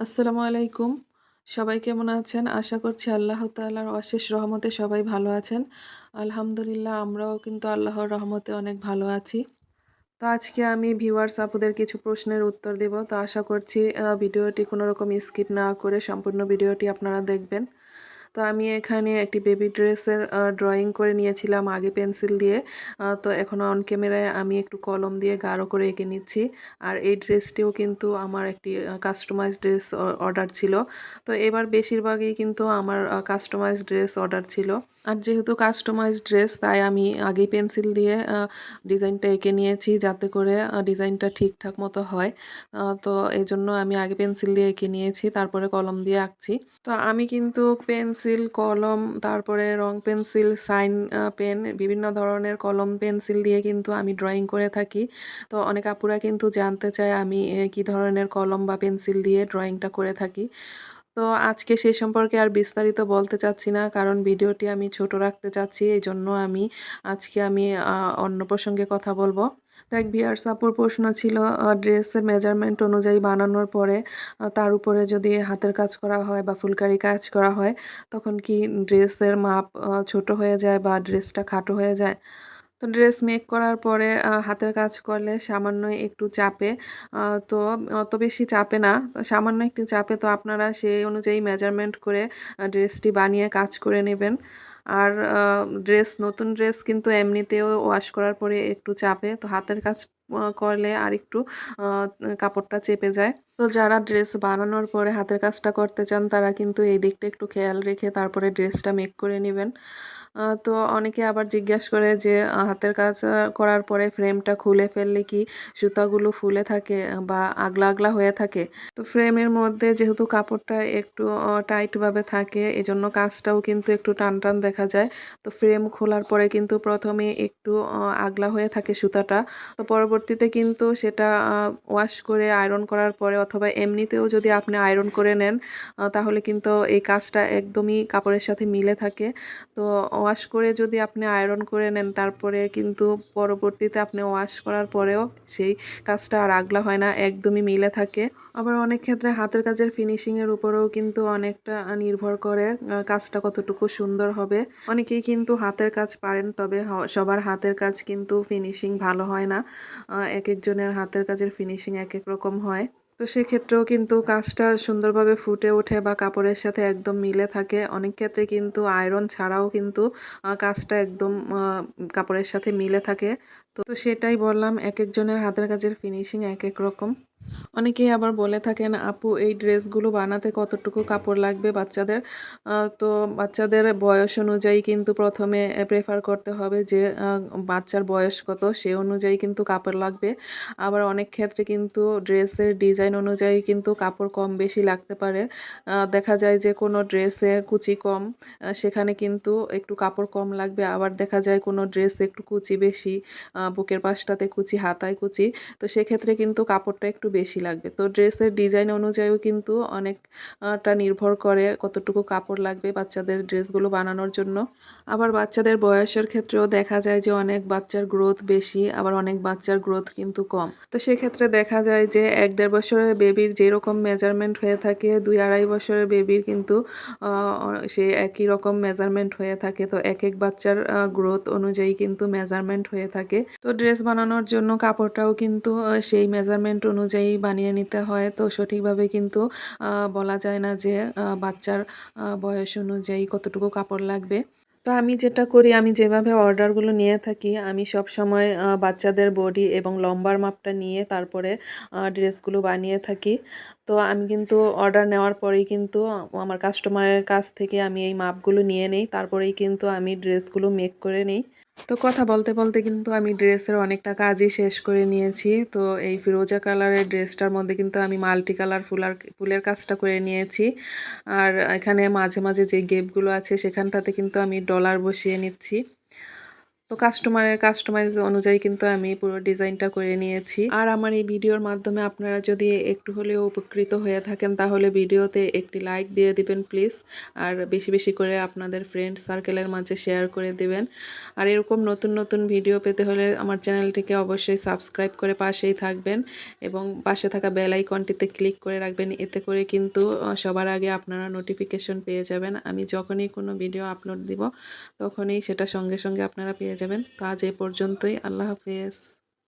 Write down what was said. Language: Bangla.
আসসালামু আলাইকুম। সবাই কেমন আছেন? আশা করছি আল্লাহ তাল্লাহর অশেষ রহমতে সবাই ভালো আছেন। আলহামদুলিল্লাহ, আমরাও কিন্তু আল্লাহর রহমতে অনেক ভালো আছি। তো আজকে আমি ভিউয়ার্স আপুদের কিছু প্রশ্নের উত্তর দেব। তো আশা করছি ভিডিওটি কোনো রকম স্কিপ না করে সম্পূর্ণ ভিডিওটি আপনারা দেখবেন। তো আমি এখানে একটি বেবি ড্রেসের ড্রয়িং করে নিয়েছিলাম আগে পেন্সিল দিয়ে। তো এখন অন ক্যামেরায় আমি একটু কলম দিয়ে গাঢ় করে এঁকে নিচ্ছি। আর এই ড্রেসটিও কিন্তু আমার একটি কাস্টমাইজ ড্রেস অর্ডার ছিল। তো এবার বেশিরভাগই কিন্তু আমার কাস্টমাইজ ড্রেস অর্ডার ছিল। আর যেহেতু কাস্টমাইজ ড্রেস তাই আমি আগেই পেন্সিল দিয়ে ডিজাইনটা এঁকে নিয়েছি যাতে করে ডিজাইনটা ঠিকঠাক মতো হয়। তো এই জন্য আমি আগে পেন্সিল দিয়ে এঁকে নিয়েছি, তারপরে কলম দিয়ে আঁকছি। তো আমি কিন্তু পেন্সিল, কলম, তারপরে রং পেন্সিল, সাইন পেন, বিভিন্ন ধরনের কলম পেন্সিল দিয়ে কিন্তু আমি ড্রয়িং করে থাকি। তো অনেক আপুরা কিন্তু জানতে চায় আমি কি ধরনের কলম বা পেন্সিল দিয়ে ড্রয়িংটা করে থাকি। তো আজকে সেই সম্পর্কে আর বিস্তারিত বলতে চাচ্ছি না, কারণ ভিডিওটি আমি ছোট রাখতে চাচ্ছি এই জন্য আমি আজকে আমি অন্য প্রসঙ্গে কথা বলব। তো এক বিয়ার্স আপুর প্রশ্ন ছিল ড্রেসের মেজারমেন্ট অনুযায়ী বানানোর পরে তার উপরে যদি হাতের কাজ করা হয় বা ফুলকারি কাজ করা হয়, তখন কি ড্রেসের মাপ ছোট হয়ে যায় বা ড্রেসটা খাটো হয়ে যায়? তো ড্রেস মেক করার পরে হাতের কাজ করলে সামান্য একটু চাপে। তো অত বেশি চাপে না। সামান্য একটু চাপে তো আপনারা সেই অনুযায়ী মেজারমেন্ট করে ড্রেসটি বানিয়ে কাজ করে নেবেন। আর ড্রেস, নতুন ড্রেস কিন্তু এমনিতেও ওয়াশ করার পরে একটু চাপে। তো হাতের কাজ করলে আর একটু কাপড়টা চেপে যায়। তো যারা ড্রেস বানানোর পরে হাতের কাজটা করতে চান, তারা কিন্তু এই দিকটা একটু খেয়াল রেখে তারপরে ড্রেসটা মেক করে নেবেন। তো অনেকে আবার জিজ্ঞাসা করে যে হাতের কাজ করার পরে ফ্রেমটা খুলে ফেললে কি সুতাগুলো ফুলে থাকে বা আগলা আগলা হয়ে থাকে? তো ফ্রেমের মধ্যে যেহেতু কাপড়টা একটু টাইটভাবে থাকে, এজন্য কাজটাও কিন্তু একটু টান টান দেখা যায়। তো ফ্রেম খোলার পরে কিন্তু প্রথমে একটু আগলা হয়ে থাকে সুতাটা। তো পরবর্তীতে কিন্তু সেটা ওয়াশ করে আয়রন করার পরে অথবা এমনিতেও যদি আপনি আয়রন করে নেন তাহলে কিন্তু এই কাজটা একদমই কাপড়ের সাথে মিলে থাকে। তো ওয়াশ করে যদি আপনি আয়রন করে নেন, তারপরে কিন্তু পরবর্তীতে আপনি ওয়াশ করার পরেও সেই কাজটা আর আগলা হয় না, একদমই মিলে থাকে। আবার অনেক ক্ষেত্রে হাতের কাজের ফিনিশিংয়ের উপরেও কিন্তু অনেকটা নির্ভর করে কাজটা কতটুকু সুন্দর হবে। অনেকেই কিন্তু হাতের কাজ পারেন, তবে সবার হাতের কাজ কিন্তু ফিনিশিং ভালো হয় না। এক একজনের হাতের কাজের ফিনিশিং এক এক রকম হয়। তো সেক্ষেত্রেও কিন্তু কাজটা সুন্দরভাবে ফুটে ওঠে বা কাপড়ের সাথে একদম মিলে থাকে। অনেক ক্ষেত্রে কিন্তু আয়রন ছাড়াও কিন্তু কাজটা একদম কাপড়ের সাথে মিলে থাকে। তো সেটাই বললাম এক একজনের হাতের কাজের ফিনিশিং এক এক রকম। অনেকেই আবার বলে থাকেন, আপু, এই ড্রেসগুলো বানাতে কতটুকু কাপড় লাগবে বাচ্চাদের? তো বাচ্চাদের বয়স অনুযায়ী কিন্তু প্রথমে প্রেফার করতে হবে যে বাচ্চার বয়স কত, সে অনুযায়ী কিন্তু কাপড় লাগবে। আবার অনেক ক্ষেত্রে কিন্তু ড্রেসের ডিজাইন অনুযায়ী কিন্তু কাপড় কম বেশি লাগতে পারে। দেখা যায় যে, কোনো ড্রেসে কুচি কম সেখানে কিন্তু একটু কাপড় কম লাগবে। আবার দেখা যায় কোনো ড্রেসে একটু কুচি বেশি বুকের পাশটাতে কুচি, হাতায় কুচি। তো সেক্ষেত্রে কিন্তু কাপড়টা একটু বেশি লাগবে। তো ড্রেসের ডিজাইন অনুযায়ীও কিন্তু অনেকটা নির্ভর করে কতটুকু কাপড় লাগবে বাচ্চাদের ড্রেসগুলো বানানোর জন্য। আবার বাচ্চাদের বয়সের ক্ষেত্রেও দেখা যায় যে অনেক বাচ্চার গ্রোথ বেশি, আবার অনেক বাচ্চার গ্রোথ কিন্তু কম। তো সেক্ষেত্রে দেখা যায় যে এক দেড় বছরের বেবির যেরকম মেজারমেন্ট হয়ে থাকে, দুই আড়াই বছরের বেবির কিন্তু সে একই রকম মেজারমেন্ট হয়ে থাকে। তো এক এক বাচ্চার গ্রোথ অনুযায়ী কিন্তু মেজারমেন্ট হয়ে থাকে। তো ড্রেস বানানোর জন্য কাপড়টাও কিন্তু সেই মেজারমেন্ট অনুযায়ী বানিয়ে নিতে হয়। তো সঠিকভাবে কিন্তু বলা যায় না যে বাচ্চার বয়স অনুযায়ী কতটুকু কাপড় লাগবে। তো আমি যেটা করি, আমি যেভাবে অর্ডারগুলো নিয়ে থাকি, আমি সব সময় বাচ্চাদের বডি এবং লম্বার মাপটা নিয়ে তারপরে ড্রেসগুলো বানিয়ে থাকি। তো আমি কিন্তু অর্ডার নেওয়ার পরেই কিন্তু আমার কাস্টমারের কাছ থেকে আমি এই মাপগুলো নিয়ে নেই, তারপরেই কিন্তু আমি ড্রেসগুলো মেক করে নিই। তো কথা বলতে বলতে কিন্তু আমি ড্রেসের অনেকটা কাজই শেষ করে নিয়েছি। তো এই ফিরোজা কালারের ড্রেসটার মধ্যে কিন্তু আমি মাল্টি কালার ফুলার, ফুলের কাজটা করে নিয়েছি। আর এখানে মাঝে মাঝে যে গেপগুলো আছে, সেখানটাতে কিন্তু আমি ডলার বসিয়ে নিচ্ছি। তো কাস্টমারের কাস্টমাইজ অনুযায়ী কিন্তু আমি পুরো ডিজাইনটা করে নিয়েছি। আর আমার এই ভিডিওর মাধ্যমে আপনারা যদি একটু হলেও উপকৃত হয়ে থাকেন, তাহলে ভিডিওতে একটি লাইক দিয়ে দিবেন প্লিজ আর বেশি বেশি করে আপনাদের ফ্রেন্ড সার্কেলের মাঝে শেয়ার করে দিবেন। আর এরকম নতুন নতুন ভিডিও পেতে হলে আমার চ্যানেলটিকে অবশ্যই সাবস্ক্রাইব করে পাশেই থাকবেন এবং পাশে থাকা বেল আইকনটিতে ক্লিক করে রাখবেন। এতে করে কিন্তু সবার আগে আপনারা নোটিফিকেশন পেয়ে যাবেন। আমি যখনই কোনো ভিডিও আপলোড দিব, তখনই সেটা সঙ্গে সঙ্গে আপনারা পেয়ে যাবেন। তো আজ এ পর্যন্তই। আল্লাহ হাফেজ।